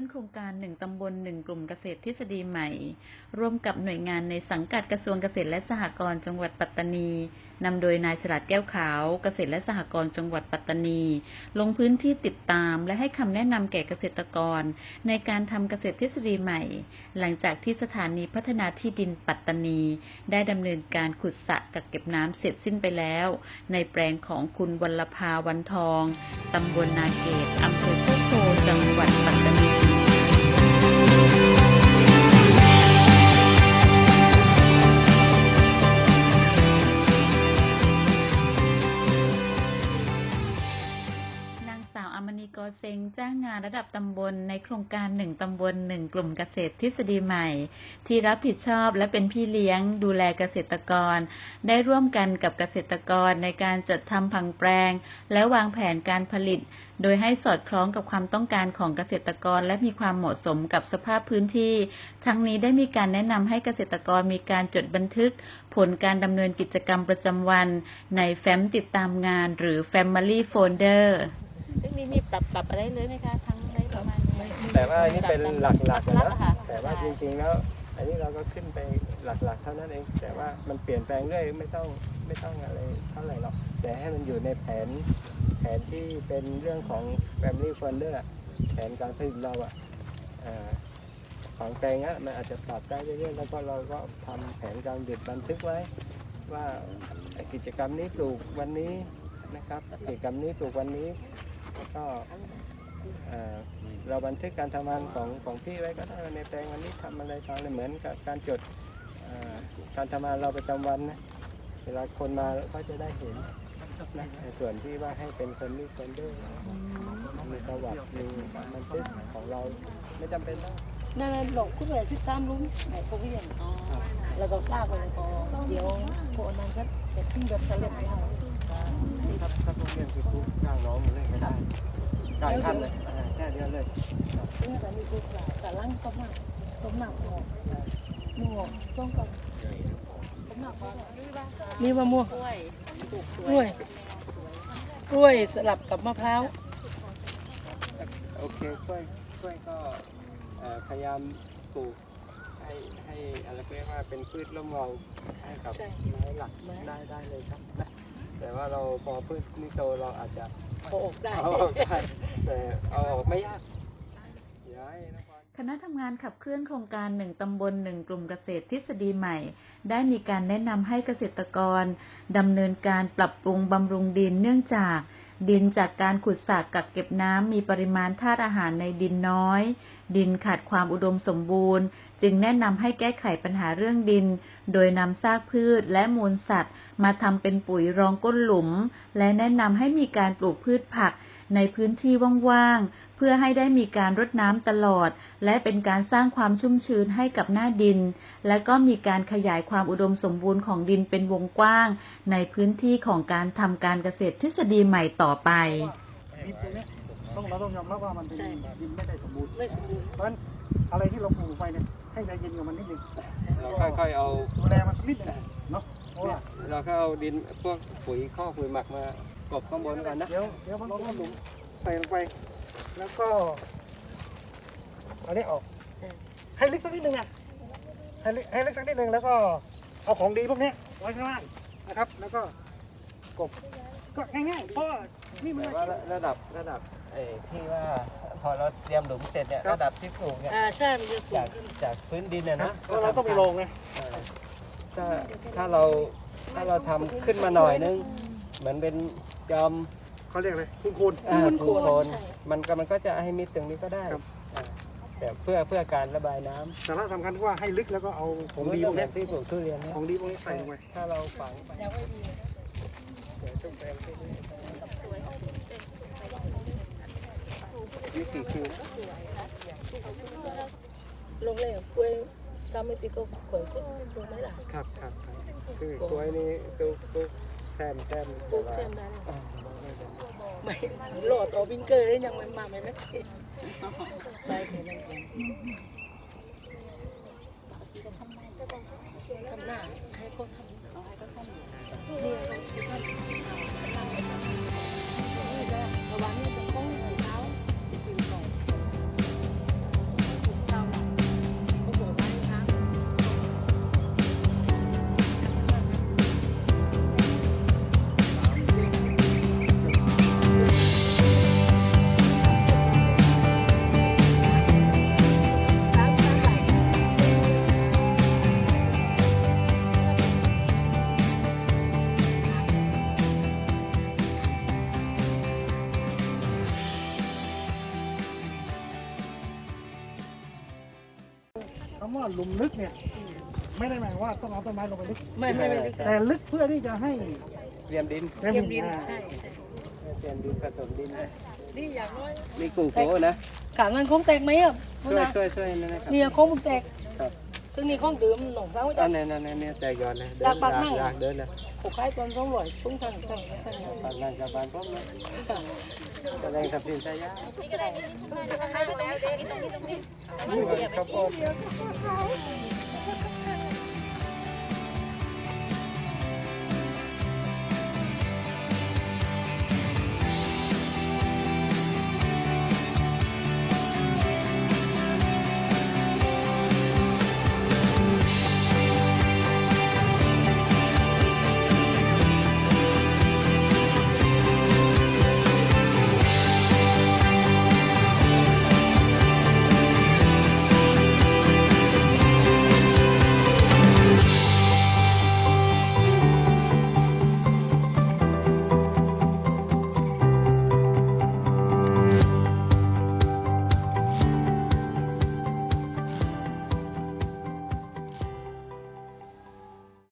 อนโครงการหนึ่งตำบลหนึ่งกลุ่มเกษตรทฤษฎีใหม่ ร่วมกับหน่วยงานในสังกัดกระทรวงเกษตรและสหกรณ์จังหวัดปัตตานีนำโดยนายฉลาดแก้วขาวเกษตรและสหกรณ์จังหวัดปัตตานี ลงพื้นที่ติดตาม และให้คำแนะนำแก่เกษตรกร ในการทำเกษตรทฤษฎีใหม่ หลังจากที่สถานีพัฒนาที่ดินปัตตานี ได้ดำเนินการขุดสระกักเก็บน้ำเสร็จสิ้นไปแล้ว ในแปลงของคุณวัลภาวันทองตำบลนาเกตอำเภอโคกโพจังหวัดปัตตานี งางงานระดับตำบลในโครงการหนึ่งตำบลหนึ่งกลุ่มเกษตรทฤษฎีใหม่ ที่รับผิดชอบและเป็นพี่เลี้ยงดูแลเกษตรกร ได้ร่วมกันกับเกษตรกรในการจัดทำผังแปลง และวางแผนการผลิต โดยให้สอดคล้องกับความต้องการของเกษตรกรและมีความเหมาะสมกับสภาพพื้นที่ ทั้งนี้ได้มีการแนะนำให้เกษตรกรมีการจดบันทึก ผลการดำเนินกิจกรรมประจำวัน ในแฟ้มติดตามงาน หรือ Family Folder ซึ่งนี่มีปรับปรับอะไรเลยไหมคะทั้งได้ประมาณแต่ว่าอันนี้เป็นหลักๆหลันะกๆอะค่ะ แต่ว่าจริงๆแล้ว อันนี้เราก็ขึ้นไปหลักๆ เท่านั้นเอง แต่ว่ามันเปลี่ยนแปลงเรื่อยไม่ต้องไม่ต้องอะไรเท่าไหร่หรอกแต่ให้มันอยู่ในแผนแผนที่เป็นเรื่องของ Family Funder อะแผนการผลิตเราอะอ่าของแปลงอะมันอาจจะปรับได้เรื่อยๆแล้วก็เราก็ทำแผนการเด็ดบันทึกไว้ ว่ากิจกรรมนี้ปลูกวันนี้นะครับกิจกรรมนี้ปลูกวันนี้ แล้วก็เอ่อเราบันทึกการทำงานของของพี่ไว้ก็ได้ว่าในแปลงวันนี้ทำอะไรทำอะไรเหมือนกับการจดเอ่อการทำงานเราประจำวันนะเวลาคนมาก็จะได้เห็นนะในส่วนที่ว่าให้เป็นคนรีคนด้วยมีประวัติมีบันทึกของเราไม่จำเป็นต้อง นั่นหลงคุณเหลือสิบสามลุ้มไหนพวกพี่ยังแล้วก็ลากไปเลยพอเดี๋ยวพวกนั้นก็จะขึ้นรถสเล็บเรา ถ้าถ้าพวกเรียนคือปุ๊บจ้างน้องมาเลยก็ได้จ่ายขั้นเลยอ่าแค่เดียวเลยซึ่งแต่มีกูกล่าแต่ล่างก็มากต้มหนักหอกหมวกต้องกันต้มหนักนี่มะม่วงกล้วยกล้วยกล้วยสลับกับมะพร้าวโอเคกล้วยกล้วยก็เอ่อพยายามปลูกให้ให้อะไรเรียกว่าเป็นพืชร่มเงาให้กับใช่ไม้หลักได้ได้เลยครับ แต่ว่าเราพอพืชนี่โตเราอาจจะพอออกได้เอาออกได้แต่เอาออกไม่ยากย้ายนะครคณะทำงานขับเคลื่อนโครงการหนึ่งตำบลหนึ่งกลุ่มเกษตรทฤษฎีใหม่ ได้มีการแนะนำให้เกษตรกรดำเนินการปรับปรุงบำรุงดินเนื่องจาก ดินจากการขุดสระกักเก็บน้ำมีปริมาณธาตุอาหารในดินน้อย ดินขาดความอุดมสมบูรณ์ จึงแนะนำให้แก้ไขปัญหาเรื่องดิน โดยนำซากพืชและมูลสัตว์ มาทำเป็นปุ๋ยรองก้นหลุม และแนะนำให้มีการปลูกพืชผัก ในพื้นที่ว่างๆ เพื่อให้ได้มีการรดน้ำตลอด และเป็นการสร้างความชุ่มชื้นให้กับหน้าดิน และก็มีการขยายความอุดมสมบูรณ์ของดินเป็นวงกว้าง ในพื้นที่ของการทำการเกษตรทฤษฎีใหม่ต่อไปดินตรงเนี้ยต้องเราต้องยอมรับว่ามันเป็นใช่ดินไม่ได้สมบูรณ์ไม่สมบูรณ์เพราะฉะนั้นอะไรที่เราปลูกไปเนี่ยให้ใจเย็นกับมันนิดนึงเราค่อยๆเอาดูแลมันสักนิดนึงเนาะเพราะว่าเราก็เอาดินพวกปุ๋ยข้อกปุ๋ยหมักมา กลบข้างบนก่อนนะเดี๋ยวเดี๋ยวมันต้องหลุมใส่ลงไป แล้วก็เอานี้ออกให้ลึกสักนิดนึงอะให้ลึกให้ลึกสักนิดนึงแล้วก็เอาของดีพวกเนี้ยไว้ข้างล่างนะครับ แล้วก็กบก็ง่ายๆเพราะว่านี่มันแต่ว่าระดับระดับไอ้ที่ว่าพอเราเตรียมหลุมเสร็จเนี่ยระดับที่ปลูกเนี่ยอ่าใช่มันจะสูจางกขึ้นจากพื้นดินเนี่ยนะเพราะเราต้องมีโรงไงเออถ้าถ้าเราถ้าเราทำขึ้นมาหน่อยนึงเหมือนเป็น จอมเขาเรียกอะไรคุณคุณ อ่าคูณคูณโคน ใช่ มันก็มันก็จะให้มิดตรงนี้ก็ได้ครับ อ่าแต่เพื่อเพื่อการระบายน้ำสาระสำคัญคือว่าให้ลึกแล้วก็เอาของดีพวกแบเนี้ยบที่ปลูกทุเรียนเนี่ยของดีพวกนี้ใส่ลงไปถ้าเราฝังไปยังไม่มีเดี๋ยวต้องแปลงที่นี่นี่สี่คิวนะลงเลยกล้วยกำไม่ติดก็ขวยขึ้นลงไหมล่ะครับครับครับคือกล้วยนี่ตุกตุก แซมแซมปลูกเซมได้อ่าไม่โหลดต่อวิงเกอร์ยังไม่มาไม่ไม่ได้แค่นั้นเองทำหน้าให้เขาทำเอาให้เขาทำเนี่ยำว่าหลุมลึกเนี่ยไม่ได้หมายว่าต้องเอาต้นไม้ลงไปลึก ไม่ไม่ไม่ลึกแต่ลึกเพื่อที่จะให้เตรียมดินเต็มเยี่ยมดินอ่าใช่ใช่เตรียมดินผสมดินนี่อย่างน้อยมีกุ้งโกนะกานั้นคงแตกไหมอะช่วยช่วยช่วยนั่นนะครับนี่คงมันแตกครับ ซึ่งนี่ของดื่มหนองสาวอัจะนนี้นั่นนี่แตกยอนเลยเดิลากปักนั่งลากเดินเลยผูกคล้ายตอนสองร้อยช่วงทางทางทางปากนั่งกับบานพร้อมเลยแสดงทับทิมชายาข้าวโพด